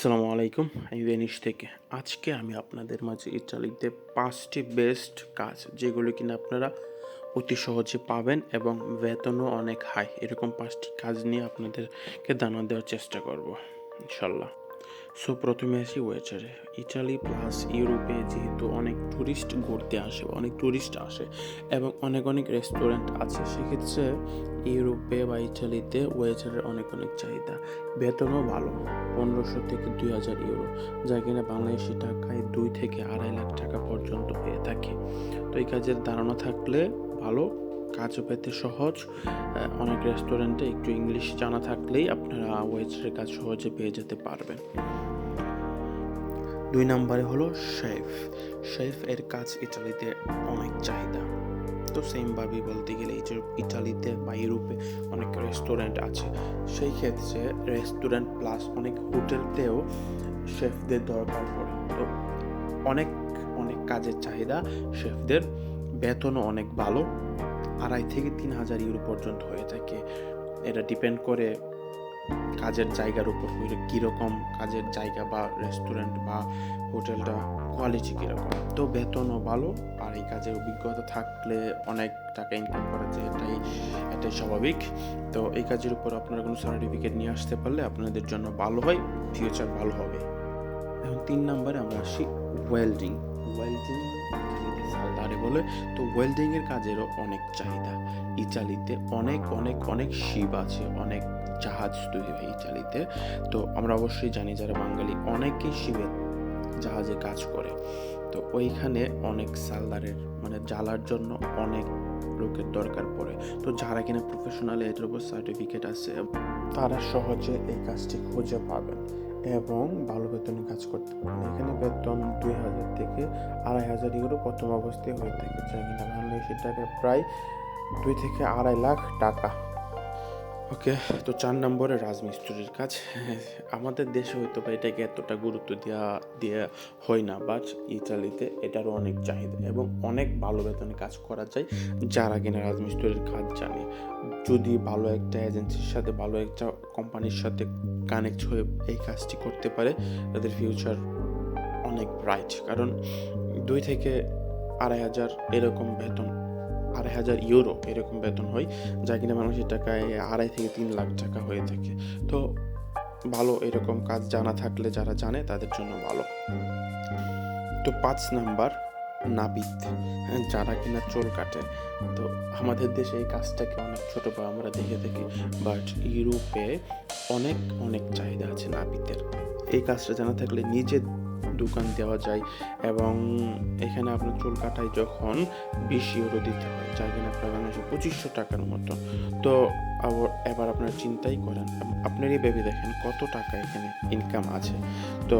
আসসালামু আলাইকুম, আমি ভেনিস থেকে। আজকে আমি আপনাদের মাঝে ইটালিতে পাঁচটি বেস্ট কাজ, যেগুলো কিনা আপনারা অতি সহজে পাবেন এবং বেতনও অনেক হাই। এরকম পাঁচটি কাজ নিয়ে আপনাদেরকে দানা দেওয়ার চেষ্টা করব, ইনশাল্লাহ। সো প্রথমে আসি ওয়েচারে ইটালি প্লাস ইউরোপে যেহেতু অনেক ট্যুরিস্ট ঘুরতে আসে, অনেক ট্যুরিস্ট আসে এবং অনেক অনেক রেস্টুরেন্ট আছে, সেক্ষেত্রে ইউরোপে বা ইটালিতে ওয়েচারের অনেক অনেক চাহিদা। বেতনও ভালো, পনেরোশো থেকে দুই হাজার ইউরো যা কিনা বাংলাদেশি টাকায় দুই থেকে আড়াই লাখ টাকা পর্যন্ত হয়ে থাকে। তো এই কাজের ধারণা থাকলে ভালো। কাজও পেতে সহজ। অনেক রেস্টুরেন্টে একটু ইংলিশ জানা থাকলেই আপনারা ওয়েটারের কাজ সহজে পেয়ে যেতে পারবেন। দুই নম্বরে হলো শেফ। শেফ এর কাজ ইটালিতে অনেক চাহিদা। তো সেমভাবেই বলতে গেলে ইটালিতে বা ইউরোপে অনেক রেস্টুরেন্ট আছে। সেই ক্ষেত্রে রেস্টুরেন্ট প্লাস অনেক হোটেলতেও শেফদের দরকার পড়ে। তো অনেক অনেক কাজের চাহিদা শেফদের। বেতনও অনেক ভালো। আড়াই থেকে তিন হাজার ইউরো পর্যন্ত হয়ে থাকে। এটা ডিপেন্ড করে কাজের জায়গার উপর হইলে কীরকম কাজের জায়গা বা রেস্টুরেন্ট বা হোটেলটা কোয়ালিটি কীরকম। তো বেতনও ভালো, আর এই কাজের অভিজ্ঞতা থাকলে অনেক টাকা ইনকাম করা যায় এটাই এটাই স্বাভাবিক। তো এই কাজের উপর আপনারা কোনো সার্টিফিকেট নিয়ে আসতে পারলে আপনাদের জন্য ভালো হয় ফিউচার ভালো হবে। এখন তিন নম্বরে আমরা আসি ওয়েল্ডিং ওয়েল্ডিং বলে, তো ওয়েল্ডিংয়ের কাজেরও অনেক চাহিদা। ইটালিতে অনেক অনেক অনেক শিপ আছে, অনেক জাহাজ তৈরি হয় ইটালিতে তো আমরা অবশ্যই জানি যারা বাঙালি অনেকেই শিবের জাহাজে কাজ করে। তো ওইখানে অনেক সালদারের মানে জ্বালার জন্য অনেক লোকের দরকার পড়ে। তো যারা কিনা প্রফেশনাল এটার উপর সার্টিফিকেট আছে, তারা সহজে এই কাজটি খুঁজে পাবেন। এবং ভালো বেতনে কাজ করতে পারবেন এখানে বেতন দুই হাজার থেকে আড়াই হাজার ইউরো প্রথম অবস্থায় হয়ে থাকে। যা কিনা বাংলাদেশের টাকায় প্রায় দুই থেকে আড়াই লাখ টাকা। ওকে, তো চার নম্বরে রাজমিস্ত্রির কাজ। আমাদের দেশে হয়তো বা এটাকে এতটা গুরুত্ব দেওয়া দেওয়া হয় না বাট ইটালিতে এটারও অনেক চাহিদা এবং অনেক ভালো বেতনে কাজ করা যায় যারা কিনা রাজমিস্ত্রির কাজ জানে। যদি ভালো একটা এজেন্সির সাথে, ভালো একটা কোম্পানির সাথে কানেক্ট হয়ে এই কাজটি করতে পারে, তাদের ফিউচার অনেক ব্রাইট কারণ দুই থেকে আড়াই হাজার এরকম বেতন আড়াই হাজার ইউরো এরকম বেতন হয় যা কিনা মানুষের টাকায় আড়াই থেকে তিন লাখ টাকা হয়ে থাকে। তো ভালো এরকম কাজ জানা থাকলে যারা জানে তাদের জন্য ভালো। তো পাঁচ নাম্বার নাপিত হ্যাঁ, যারা কিনা চুল কাটে। তো আমাদের দেশে এই কাজটাকে অনেক ছোট বা আমরা দেখে থাকি বাট ইউরোপে অনেক অনেক চাহিদা আছে নাপিতের এই কাজটা জানা থাকলে নিজে দোকান দেওয়া যায় এবং এখানে আপনার চুল কাটায় যখন বিশ ইউরো দিতে হয় যা কিনা প্রায় বাংলাদেশে পঁচিশশো টাকার মতো। তো এবার আপনারা চিন্তাই করেন, আপনারই ভেবে দেখেন কত টাকা এখানে ইনকাম আছে। তো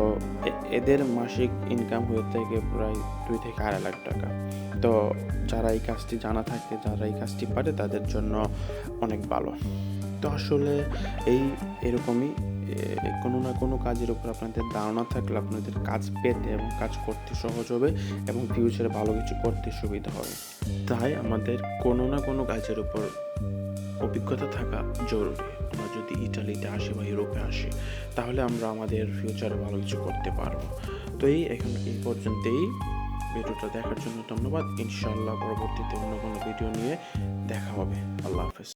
এদের মাসিক ইনকাম হয়ে থাকে প্রায় দুই থেকে আড়াই লাখ টাকা। তো যারা এই কাজটি জানা থাকে, যারা এই কাজটি পারে, তাদের জন্য অনেক ভালো। তো আসলে এই এরকমই কোনো না কোনো কাজের উপর আপনাদের ধারণা থাকলে আপনাদের কাজ পেতে এবং কাজ করতে সহজ হবে এবং ফিউচারে ভালো কিছু করতে সুবিধা হবে। তাই আমাদের কোনো না কোনো কাজের উপর অভিজ্ঞতা থাকা জরুরি। আমরা যদি ইটালিতে আসি বা ইউরোপে আসি, তাহলে আমরা আমাদের ফিউচারে ভালো কিছু করতে পারব। তো এই এখন এই পর্যন্তই। ভিডিওটা দেখার জন্য ধন্যবাদ। ইনশাল্লাহ পরবর্তীতে অন্য কোনো ভিডিও নিয়ে দেখা হবে। আল্লাহ হাফেজ।